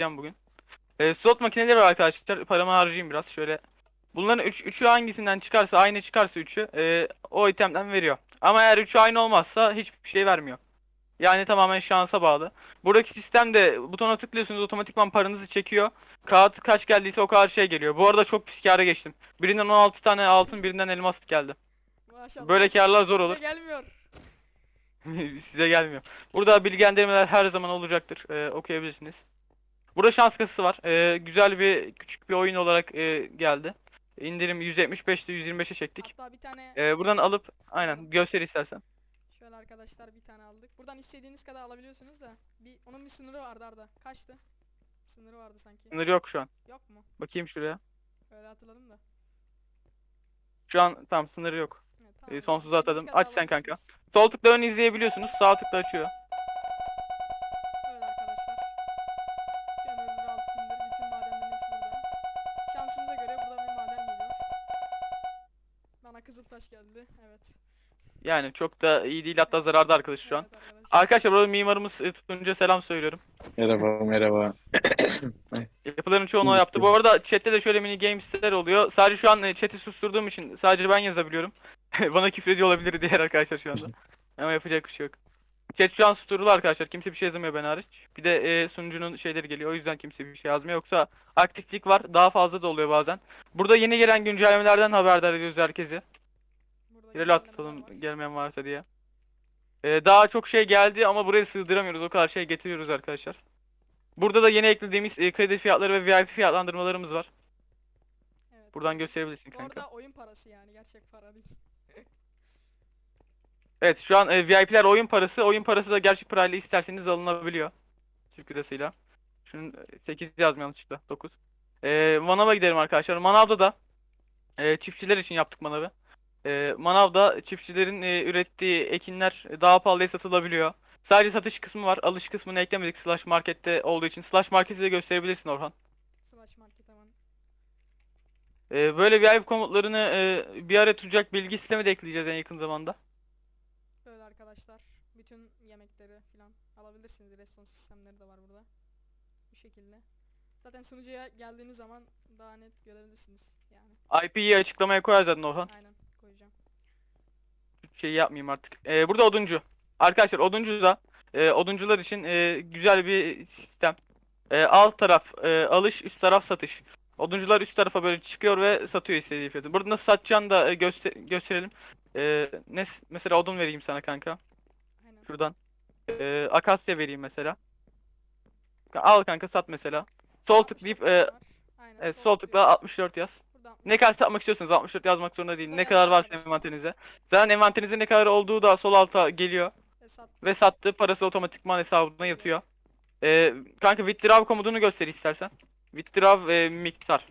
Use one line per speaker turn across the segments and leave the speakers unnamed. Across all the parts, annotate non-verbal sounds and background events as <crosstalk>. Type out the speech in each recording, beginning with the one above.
yapacağım bugün. E, slot makineleri var arkadaşlar. Paramı harcayayım biraz. Şöyle. Bunların 3 üçü hangisinden çıkarsa, aynı çıkarsa üçü e, o itemden veriyor. Ama eğer üçü aynı olmazsa hiçbir şey vermiyor. Yani tamamen şansa bağlı. Buradaki sistemde butona tıklıyorsunuz otomatikman paranızı çekiyor. Kağıt kaç geldiyse o kadar şey geliyor. Bu arada çok pis kâra geçtim. Birinden 16 tane altın, birinden elmas geldi.
Maşallah.
Böyle karlar zor olur.
Bize gelmiyor. <laughs>
Size gelmiyor. Burada bilgilendirmeler her zaman olacaktır. Ee, okuyabilirsiniz. Burada şans kasası var. Ee, güzel bir küçük bir oyun olarak e, geldi. İndirim 175'te 125'e çektik.
Hatta bir tane
Ee, buradan alıp aynen göster istersen.
şöyle arkadaşlar bir tane aldık. Buradan istediğiniz kadar alabiliyorsunuz da bir onun bir sınırı vardı Arda. Kaçtı? Sınırı vardı sanki.
Sınır yok şu an.
Yok mu?
Bakayım şuraya.
Öyle hatırladım da.
Şu an tam sınırı yok.
Evet,
Ee,
tamam. zaman
sonsuza atadım. Aç sen kanka. Sol tıkla ön izleyebiliyorsunuz. Sağ tıkla açıyor.
Kızıltaş geldi. Evet.
Yani çok da iyi değil hatta zararda arkadaş şu an.
Evet arkadaşlar.
Arkadaşlar burada mimarımız e, Tunca selam söylüyorum.
Merhaba, merhaba. <coughs>
Yapıların çoğunu o yaptı. Bu arada chatte de şöyle mini games'ler oluyor. Sadece şu an e, chat'i susturduğum için sadece ben yazabiliyorum. <laughs> Bana küfrediyor olabilir diğer arkadaşlar şu anda. <laughs> Ama yapacak bir şey yok. Chat şu an susturulu arkadaşlar. Kimse bir şey yazamıyor ben hariç. Bir de e, sunucunun şeyleri geliyor. O yüzden kimse bir şey yazmıyor. Yoksa aktiflik var. Daha fazla da oluyor bazen. Burada yeni gelen güncellemelerden haberdar ediyoruz herkesi.
Burada
Rel
güncellemeler
atalım gelmeyen varsa diye. E, daha çok şey geldi ama buraya sığdıramıyoruz. O kadar şey getiriyoruz arkadaşlar. Burada da yeni eklediğimiz e, kredi fiyatları ve VIP fiyatlandırmalarımız var.
Evet,
Buradan
bu-
gösterebilirsin
Bu
kanka.
arada oyun parası yani gerçek para değil. <laughs>
Evet şu an e, VIP'ler oyun parası. Oyun parası da gerçek parayla isterseniz alınabiliyor. Türk lirasıyla. Şunun e, 8 yazmıyor yanlışlıkla. 9. E, manava gidelim arkadaşlar. Manavda da e, çiftçiler için yaptık manavı. E, manavda çiftçilerin e, ürettiği ekinler daha pahalıya satılabiliyor. Sadece satış kısmı var. Alış kısmını eklemedik Slash Market'te olduğu için. Slash Market'i de gösterebilirsin Orhan.
Slash market hemen.
E, böyle VIP komutlarını e, bir ara tutacak bilgi sistemi de ekleyeceğiz en yakın zamanda.
Böyle arkadaşlar. Bütün yemekleri falan alabilirsiniz. Restoran sistemleri de var burada. Bu şekilde. Zaten sunucuya geldiğiniz zaman daha net görebilirsiniz. Yani
IP'yi açıklamaya koyar zaten Orhan.
aynen.
Şey yapmayayım artık. Ee, burada oduncu. Arkadaşlar oduncu da e, oduncular için e, güzel bir sistem. E, alt taraf e, alış, üst taraf satış. Oduncular üst tarafa böyle çıkıyor ve satıyor istediği fiyatı. Burada nasıl satacağını da e, göster gösterelim. E, ne, mesela odun vereyim sana kanka.
Aynen.
Şuradan. E, akasya vereyim mesela. Al kanka sat mesela. Sol tıklayıp
64
e, evet, sol tıkla
tıklıyoruz.
64 yaz. Ne kadar satmak istiyorsanız 64 yazmak zorunda değil. Ne kadar varsa
arkadaşlar.
envanterinize. Zaten envanterinizde ne kadar olduğu da sol alta geliyor.
ve sat.
Ve sattığı parası otomatikman hesabına yatıyor. Ee, kanka withdraw komutunu göster istersen. Withdraw e, miktar.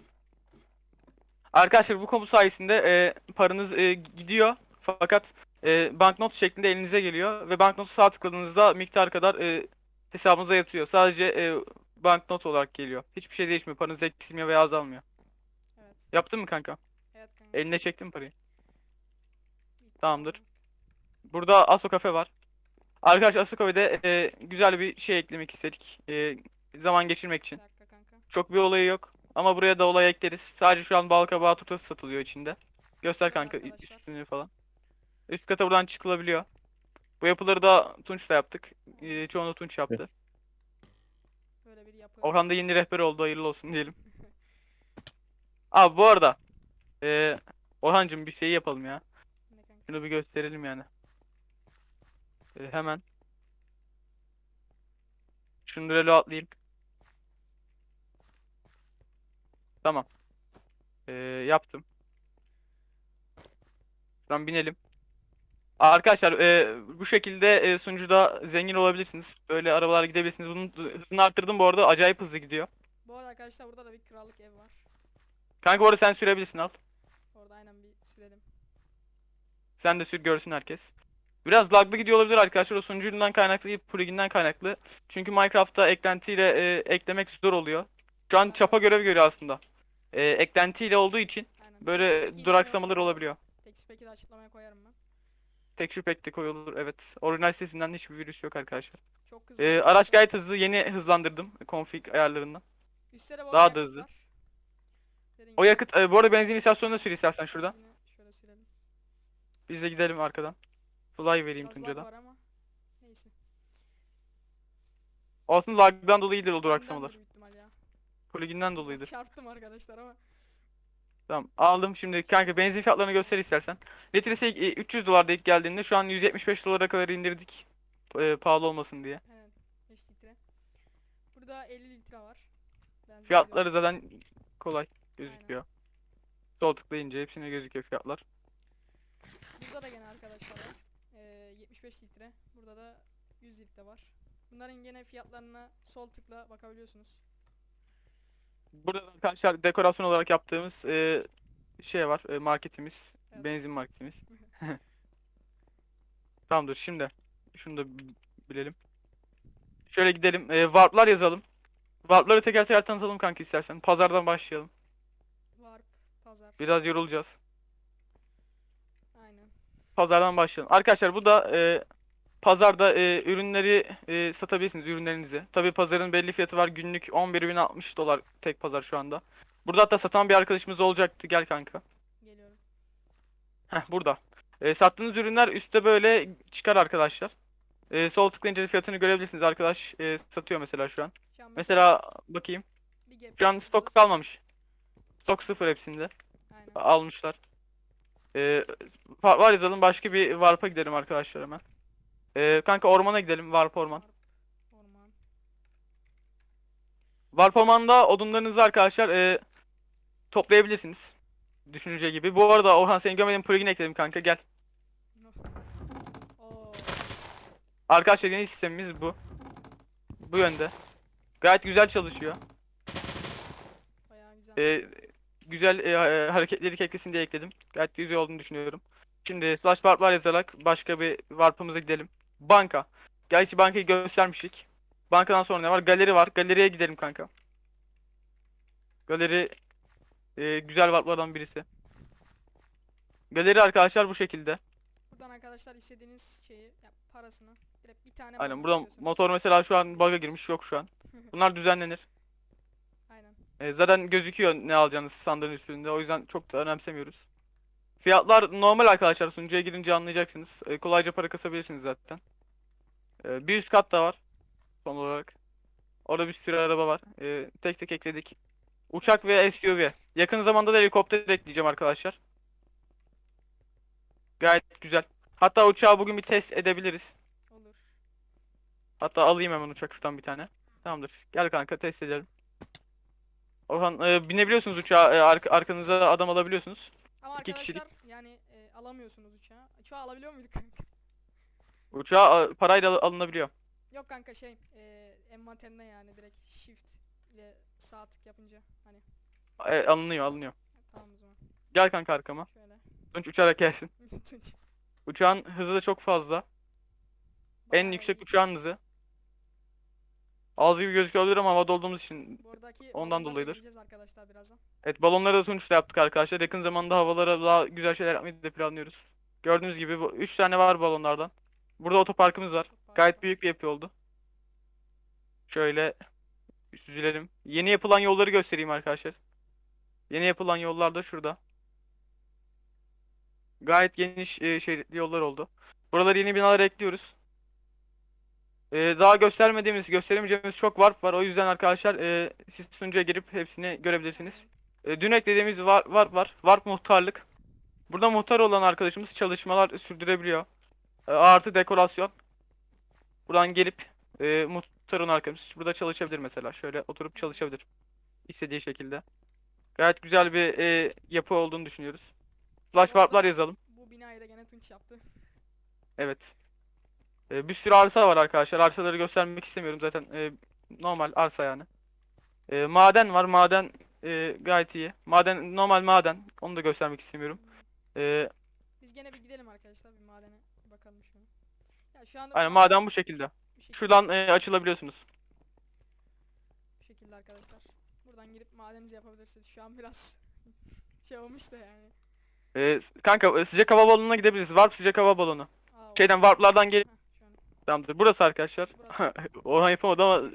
Arkadaşlar bu komut sayesinde e, paranız e, gidiyor. Fakat e, banknot şeklinde elinize geliyor. Ve banknotu sağ tıkladığınızda miktar kadar e, hesabınıza yatıyor. Sadece e, banknot olarak geliyor. Hiçbir şey değişmiyor. Paranız eksilmiyor veya azalmıyor. Yaptın mı kanka?
Evet kanka.
Eline çektin mi parayı?
Bitti.
tamamdır. Burada Aso Cafe var. Arkadaşlar Aso Cafe'de e, güzel bir şey eklemek istedik. E, zaman geçirmek
Bir
için.
dakika kanka.
Çok bir olayı yok. Ama buraya da olay ekleriz. Sadece şu an bal kabağı turtası satılıyor içinde. Göster kanka
arkadaşlar.
üstünü falan. Üst kata buradan çıkılabiliyor. Bu yapıları da Tunç'la yaptık. E, çoğunu Tunç yaptı.
Böyle bir yapı.
Orhan da yeni rehber oldu. Hayırlı olsun diyelim. Abi bu arada. E, Orhancığım bir şey yapalım ya. Şunu bir gösterelim yani. E, hemen. Şunu relo atlayayım. Tamam. E, yaptım. Şuradan binelim. Arkadaşlar e, bu şekilde e, sunucuda zengin olabilirsiniz. Böyle arabalar gidebilirsiniz. Bunun hızını arttırdım bu arada. Acayip hızlı gidiyor.
Bu arada arkadaşlar burada da bir krallık ev var.
Kanka bu arada sen sürebilirsin al.
Orada aynen bir sürelim.
Sen de sür görsün herkes. Biraz laglı gidiyor olabilir arkadaşlar. O sunucundan kaynaklı değil, pluginden kaynaklı. Çünkü Minecraft'ta eklentiyle e, eklemek zor oluyor. Şu an çapa görev görüyor aslında. E, eklentiyle olduğu için
Aynen.
böyle
Tekstpeki
duraksamalar
de-
olabiliyor.
Tekstpeki de açıklamaya koyarım ben.
Tek şu pek de koyulur. Evet. Orijinal sitesinden hiçbir virüs yok arkadaşlar.
Çok hızlı.
Ee, araç gayet hızlı. Yeni hızlandırdım config ayarlarından.
Üstlere
daha da
yakıt
hızlı.
var.
O yakıt e, bu arada benzin istasyonuna sür istersen şuradan.
Şöyle sürelim.
Biz de gidelim arkadan. Fly vereyim
Biraz lag var ama. Neyse.
Aslında lagdan dolayıdır o duraksamalar.
Bendendir büyük ihtimal ya.
Pluginden dolayıdır.
Çarptım arkadaşlar ama.
Tamam aldım şimdi kanka benzin fiyatlarını göster istersen. Litresi e, 300 dolarda ilk geldiğinde şu an 175 dolara kadar indirdik. E, pahalı olmasın diye.
Aynen. 5 litre. Burada 50 litre var. Benzin
Fiyatları zaten kolay gözüküyor. Sol tıklayınca hepsine gözüküyor fiyatlar.
Burada da gene arkadaşlar var. Ee, 75 litre. Burada da 100 litre var. Bunların gene fiyatlarına sol tıkla bakabiliyorsunuz.
Burada da arkadaşlar dekorasyon olarak yaptığımız e, şey var e, marketimiz.
Evet.
Benzin marketimiz. <laughs> <laughs> Tamamdır şimdi. Şunu da bi- bilelim. Şöyle gidelim. E, warp'lar yazalım. Warp'ları teker teker tanıtalım kanka istersen. Pazardan başlayalım.
Pazar.
Biraz yorulacağız.
Aynen.
Pazardan başlayalım. Arkadaşlar bu da e, pazarda e, ürünleri e, satabilirsiniz ürünlerinizi. Tabii pazarın belli fiyatı var. Günlük 11.060 dolar tek pazar şu anda. Burada hatta satan bir arkadaşımız olacaktı. Gel kanka.
Geliyorum.
Heh burada. E, sattığınız ürünler üstte böyle çıkar arkadaşlar. E, sol tıklayınca fiyatını görebilirsiniz. Arkadaş e, satıyor mesela şu an.
Şu an
Mesela bakayım.
bir gap
Şu an stok kalmamış. Stok sıfır hepsinde.
Aynen.
Almışlar. Ee, var yazalım başka bir Warp'a gidelim arkadaşlar hemen. Ee, kanka ormana gidelim Warp orman.
Orman.
Warp ormanda odunlarınızı arkadaşlar ee, toplayabilirsiniz. Düşüneceği gibi. Bu arada Orhan seni görmediğim plugin ekledim kanka gel.
Oo.
Arkadaşlar yeni sistemimiz bu. Bu yönde. Gayet güzel çalışıyor.
Bayağı güzel.
Ee, güzel e, e, hareketleri eklesin diye ekledim. Gayet güzel olduğunu düşünüyorum. Şimdi slash warp'lar yazarak başka bir warp'ımıza gidelim. Banka. Gerçi bankayı göstermiştik. Bankadan sonra ne var? Galeri var. Galeriye gidelim kanka. Galeri e, güzel warp'lardan birisi. Galeri arkadaşlar bu şekilde.
Buradan arkadaşlar istediğiniz şeyi, ya parasını direkt bir tane
Aynen
bulmak
burada
istiyorsunuz.
motor mesela şu an bug'a girmiş yok şu an. <laughs> Bunlar düzenlenir. E, zaten gözüküyor ne alacağınız sandığın üstünde. O yüzden çok da önemsemiyoruz. Fiyatlar normal arkadaşlar. Sunucuya girince anlayacaksınız. E, kolayca para kasabilirsiniz zaten. E, bir üst kat da var. Son olarak. Orada bir sürü araba var. E, tek tek ekledik. Uçak ve SUV. Yakın zamanda da helikopter ekleyeceğim arkadaşlar. Gayet güzel. Hatta uçağı bugün bir test edebiliriz.
Olur.
Hatta alayım hemen uçak şuradan bir tane. Tamamdır. Gel kanka test edelim. Orhan e, binebiliyorsunuz uçağa. E, ark- arkanıza adam alabiliyorsunuz.
Ama
İki kişilik.
arkadaşlar yani e, alamıyorsunuz uçağı. Uçağı alabiliyor muyduk kanka?
Uçağa e, parayla al- alınabiliyor.
Yok kanka şey e, envanterine yani direkt shift ile sağ tık yapınca hani
E, alınıyor alınıyor.
tamam o zaman.
Gel kanka arkama.
Şöyle.
Tunç uçarak gelsin. <laughs>
Tunç.
Uçağın hızı da çok fazla. En
Bayağı
yüksek
iyi.
uçağın hızı. Az gibi gözüküyor olabilir ama havada olduğumuz için.
Buradaki
ondan dolayıdır.
arkadaşlar birazdan.
Evet balonları da Tunç'la yaptık arkadaşlar. Yakın zamanda havalara daha güzel şeyler yapmayı da planlıyoruz. Gördüğünüz gibi bu 3 tane var balonlardan. Burada otoparkımız var.
Çok
Gayet büyük bir yapı oldu. Şöyle süzülelim. Yeni yapılan yolları göstereyim arkadaşlar. Yeni yapılan yollar da şurada. Gayet geniş e, şeritli yollar oldu. Buraları yeni binalara ekliyoruz. E, daha göstermediğimiz, gösteremeyeceğimiz çok warp var. O yüzden arkadaşlar e, siz sunucuya girip hepsini görebilirsiniz. E, dün eklediğimiz war- warp var. Warp muhtarlık. Burada muhtar olan arkadaşımız çalışmalar sürdürebiliyor. E, artı dekorasyon. Buradan gelip e, muhtarın arkadaşımız burada çalışabilir mesela. Şöyle oturup çalışabilir. İstediği şekilde. Gayet güzel bir e, yapı olduğunu düşünüyoruz. Slash warp'lar yazalım.
Bu binayı da gene Tunç yaptı.
Evet. E, bir sürü arsa var arkadaşlar. Arsaları göstermek istemiyorum zaten. e, normal arsa yani. E, maden var. Maden e, gayet iyi. Maden normal maden. Onu da göstermek istemiyorum. E,
Biz gene bir gidelim arkadaşlar bir madene bakalım şu an. Ya şu anda
aynen maden bu şekilde.
bu şekilde,
Şuradan e, açılabiliyorsunuz.
bu şekilde arkadaşlar. Buradan girip madeninizi yapabilirsiniz. Şu an biraz <laughs> şey olmuş da yani.
E, kanka e, sıcak hava balonuna gidebiliriz. Warp sıcak hava balonu. Şeyden warplardan gel
Heh.
Tamamdır. Burası arkadaşlar.
Burası. <laughs>
Orhan yapamadı ama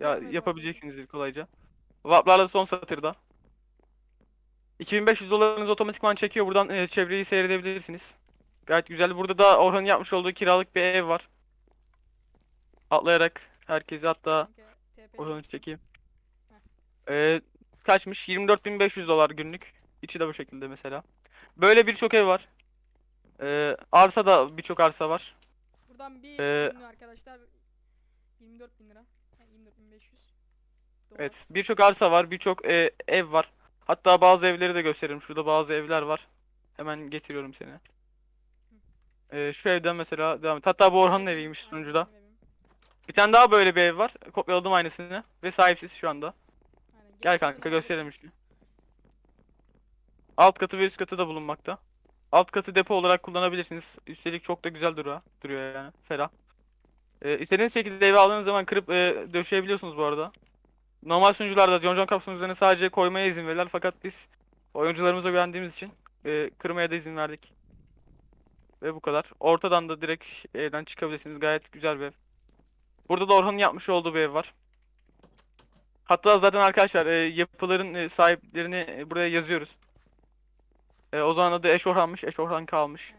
ya, yapabileceksiniz kolayca. Warplarla son satırda. 2500 dolarınız otomatikman çekiyor. Buradan e, çevreyi seyredebilirsiniz. Gayet güzel. Burada da Orhan'ın yapmış olduğu kiralık bir ev var. Atlayarak herkesi hatta Orhan'ı çekeyim. Ee, kaçmış? 24.500 dolar günlük. İçi de bu şekilde mesela. Böyle birçok ev var. Ee, arsa da birçok arsa var.
Buradan bir
Ee,
ünlü arkadaşlar 24 bin lira. Ha, 24 bin 500. Dolar.
Evet, birçok arsa var, birçok e, ev var. Hatta bazı evleri de gösteririm. Şurada bazı evler var. Hemen getiriyorum seni. Ee, şu evden mesela devam et. Hatta bu Orhan'ın
Benim-
eviymiş
aynen,
sunucuda.
benim evim.
Bir tane daha böyle bir ev var. Kopyaladım aynısını ve sahipsiz şu anda.
Aynen,
Gel
satın
kanka gösterelim
alabilirsiniz.
şimdi. Alt katı ve üst katı da bulunmakta. Alt katı depo olarak kullanabilirsiniz. Üstelik çok da güzel duruyor. Duruyor yani. Ferah. Ee, istediğiniz şekilde evi aldığınız zaman kırıp e, döşeyebiliyorsunuz bu arada. Normal sunucularda John John Cup sunucularına sadece koymaya izin verirler fakat biz oyuncularımıza güvendiğimiz için e, kırmaya da izin verdik. Ve bu kadar. Ortadan da direkt evden çıkabilirsiniz. Gayet güzel bir ev. Burada da Orhan'ın yapmış olduğu bir ev var. Hatta zaten arkadaşlar e, yapıların e, sahiplerini e, buraya yazıyoruz. E, o zaman adı Eş Orhan'mış. Eş Orhan kalmış.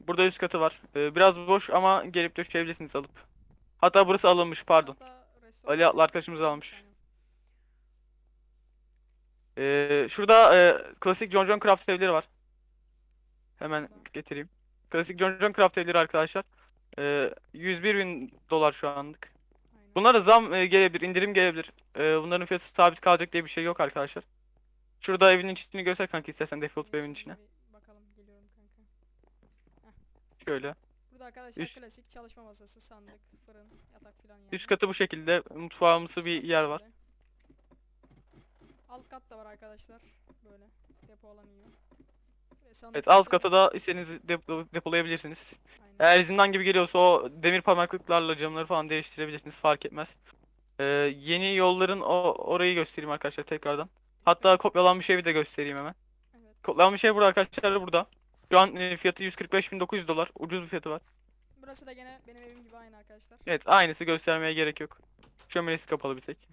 Burada üst katı var. E, biraz boş ama gelip döşeyebilirsiniz alıp. Hatta burası alınmış pardon. Ali
yapmış,
arkadaşımız almış. E, şurada e, klasik John John Craft evleri var. Hemen getireyim. Klasik John John Craft evleri arkadaşlar. E, 101 bin dolar şu anlık. Bunlara zam e, gelebilir, indirim gelebilir. E, bunların fiyatı sabit kalacak diye bir şey yok arkadaşlar. Şurada evin içini göster kanka istersen default evin içine.
Bakalım geliyorum kanka.
Şöyle.
Burada arkadaşlar
Üst-
klasik çalışma masası, sandık, fırın, yatak filan yani.
Üst katı bu şekilde. Mutfağımsı bir yer var.
böyle. Alt kat da var arkadaşlar. Böyle depo. Ve
Evet alt kata da istediğinizi depo- depolayabilirsiniz.
Aynen.
Eğer zindan gibi geliyorsa o demir parmaklıklarla camları falan değiştirebilirsiniz fark etmez. Ee, yeni yolların o orayı göstereyim arkadaşlar tekrardan. Hatta kopyalanmış evi de göstereyim hemen.
Evet.
Kopyalanmış ev burada arkadaşlar burada. Şu an e, fiyatı 145.900 dolar. Ucuz bir fiyatı var.
Burası da gene benim evim gibi aynı arkadaşlar.
Evet aynısı göstermeye gerek yok. Şöminesi kapalı bir tek.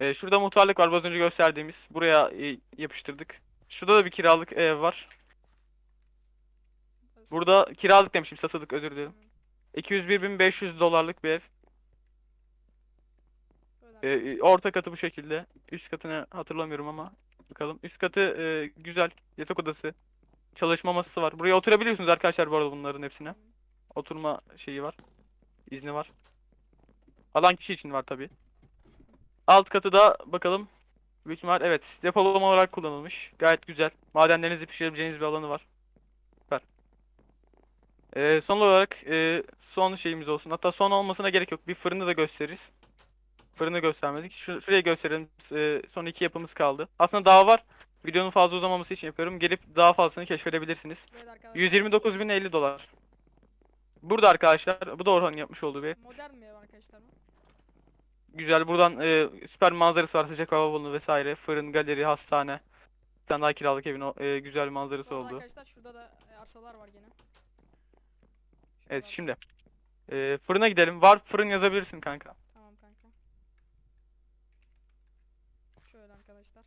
Ee, <laughs> şurada muhtarlık var az önce gösterdiğimiz. Buraya e, yapıştırdık. Şurada da bir kiralık ev var.
Burası-
Burada kiralık demişim satılık özür dilerim.
Aynen.
201.500 dolarlık bir ev. Ee,
arkadaşlar.
orta katı bu şekilde. Üst katını hatırlamıyorum ama bakalım. Üst katı e, güzel. Yatak odası. Çalışma masası var. Buraya oturabiliyorsunuz arkadaşlar bu arada bunların hepsine. Oturma şeyi var. İzni var. Alan kişi için var tabii. Alt katı da bakalım. Büyük ihtimal evet depolama olarak kullanılmış. Gayet güzel. Madenlerinizi pişirebileceğiniz bir alanı var. Süper. Ee, son olarak e, son şeyimiz olsun. Hatta son olmasına gerek yok. Bir fırını da gösteririz. Fırını göstermedik. Şu, şurayı gösterelim. Ee, son iki yapımız kaldı. Aslında daha var. Videonun fazla uzamaması için yapıyorum. Gelip daha fazlasını keşfedebilirsiniz.
Arkadaşlar.
129.050 dolar. Burada arkadaşlar. Bu da Orhan'ın yapmış olduğu bir ev.
Modern bir ev arkadaşlar bu.
Güzel. Buradan e, süper manzarası var. Sıcak hava balonu vesaire. Fırın, galeri, hastane. Bir tane daha kiralık evin o, e, güzel manzarası
Bu arada
oldu.
arkadaşlar şurada da e, arsalar var gene.
Evet
Şuralarda.
şimdi. e, fırına gidelim. Var fırın yazabilirsin kanka.
Şöyle arkadaşlar.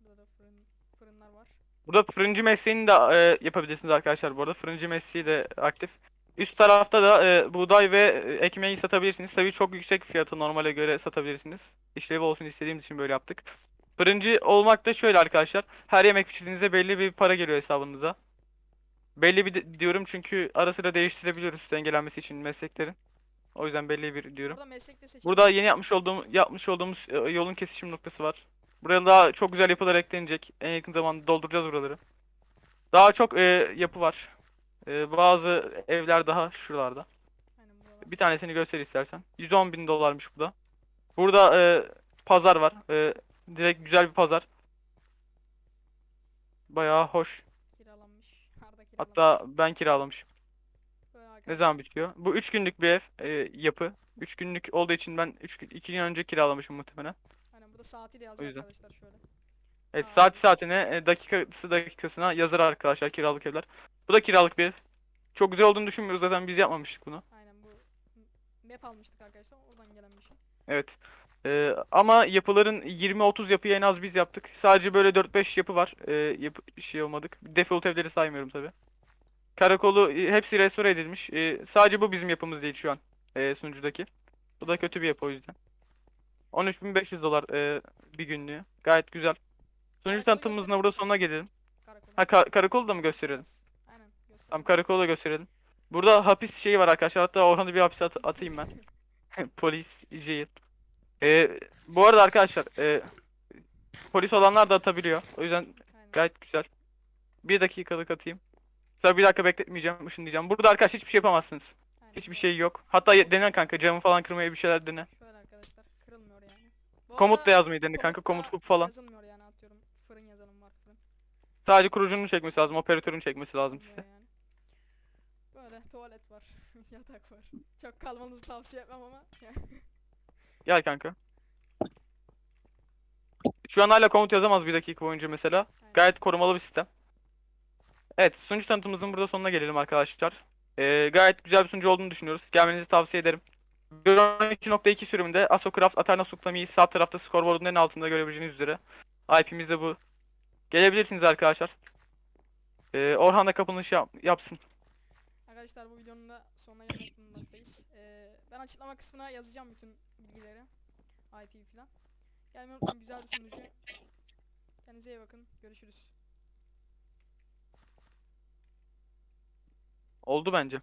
Burada da fırın, fırınlar var.
Burada fırıncı mesleğini de e, yapabilirsiniz arkadaşlar bu arada. Fırıncı mesleği de aktif. Üst tarafta da e, buğday ve e, ekmeği satabilirsiniz. Tabii çok yüksek fiyatı normale göre satabilirsiniz. İşlevi olsun istediğimiz için böyle yaptık. Fırıncı olmak da şöyle arkadaşlar. Her yemek pişirdiğinizde belli bir para geliyor hesabınıza. Belli bir de- diyorum çünkü ara sıra değiştirebiliyoruz dengelenmesi için mesleklerin. O yüzden belli bir diyorum.
Burada.
Burada yeni yapmış olduğum yapmış olduğumuz e, yolun kesişim noktası var. Buraya daha çok güzel yapılar eklenecek. En yakın zamanda dolduracağız buraları. Daha çok e, yapı var. E, bazı evler daha şuralarda. Bir tanesini göster istersen. 110 bin dolarmış bu da. Burada e, pazar var. E, direkt güzel bir pazar. Bayağı hoş.
Kiralanmış. Arda kiralanmış.
Hatta ben kiralamışım. Ne zaman bitiyor? Bu 3 günlük bir ev e, yapı. 3 günlük olduğu için ben 3 2 gün önce kiralamışım muhtemelen.
Burada saati de yazıyor arkadaşlar şöyle.
Evet
Aa.
saat saatine e, dakikası dakikasına yazar arkadaşlar kiralık evler. Bu da kiralık bir ev. çok güzel olduğunu düşünmüyoruz zaten biz yapmamıştık bunu.
Aynen bu map almıştık arkadaşlar. Oradan gelen bir şey.
Evet. Ee, ama yapıların 20-30 yapıyı en az biz yaptık. Sadece böyle 4-5 yapı var. Ee, yapı şey olmadık. Default evleri saymıyorum tabi. Karakolu e, hepsi restore edilmiş. Ee, sadece bu bizim yapımız değil şu an. ee, sunucudaki. Bu da kötü bir yapı o yüzden. 13.500 dolar ee, bir günlüğü. Gayet güzel.
Karakolu
tanıtımımızın
gösterelim.
burada sonuna gelelim.
Karakol.
Ha ka- karakolu da mı gösterelim?
Aynen göster.
Tamam karakolu da gösterelim. Burada hapis şeyi var arkadaşlar. Hatta Orhan'ı bir hapise at- atayım ben. <laughs> Polis, jail. Ee, bu arada arkadaşlar e, polis olanlar da atabiliyor. O yüzden
Aynen.
gayet güzel. Bir dakikalık atayım. Sonra bir dakika bekletmeyeceğim, ışınlayacağım. Burada arkadaşlar hiçbir şey yapamazsınız.
Aynen.
Hiçbir şey yok. Hatta ye- dene kanka camı falan kırmaya bir şeyler dene.
Şöyle arkadaşlar kırılmıyor yani. Bu
Komut da yazmayı dene kanka. Komut hub falan.
Yazılmıyor yani atıyorum. Fırın yazalım var fırın.
Sadece kurucunun çekmesi lazım. Operatörün çekmesi lazım size.
yani. Böyle tuvalet var. <laughs> Yatak var. Çok kalmanızı tavsiye etmem ama.
Gel kanka. Şu an hala komut yazamaz bir dakika boyunca mesela. Gayet korumalı bir sistem. Evet, sunucu tanıtımımızın burada sonuna gelelim arkadaşlar. Ee, gayet güzel bir sunucu olduğunu düşünüyoruz. Gelmenizi tavsiye ederim. 1.12.2 sürümünde ASOCraft Aterna Suklami'yi sağ tarafta scoreboard'un en altında görebileceğiniz üzere. IP'miz de bu. Gelebilirsiniz arkadaşlar. Ee, Orhan da kapanış yap- yapsın.
Arkadaşlar bu videonun da sonuna bulunmaktayız. Ee, ben açıklama kısmına yazacağım bütün bilgileri. IP falan. Gelmeyi unutmayın güzel bir sunucu. Kendinize iyi bakın. Görüşürüz.
Oldu bence.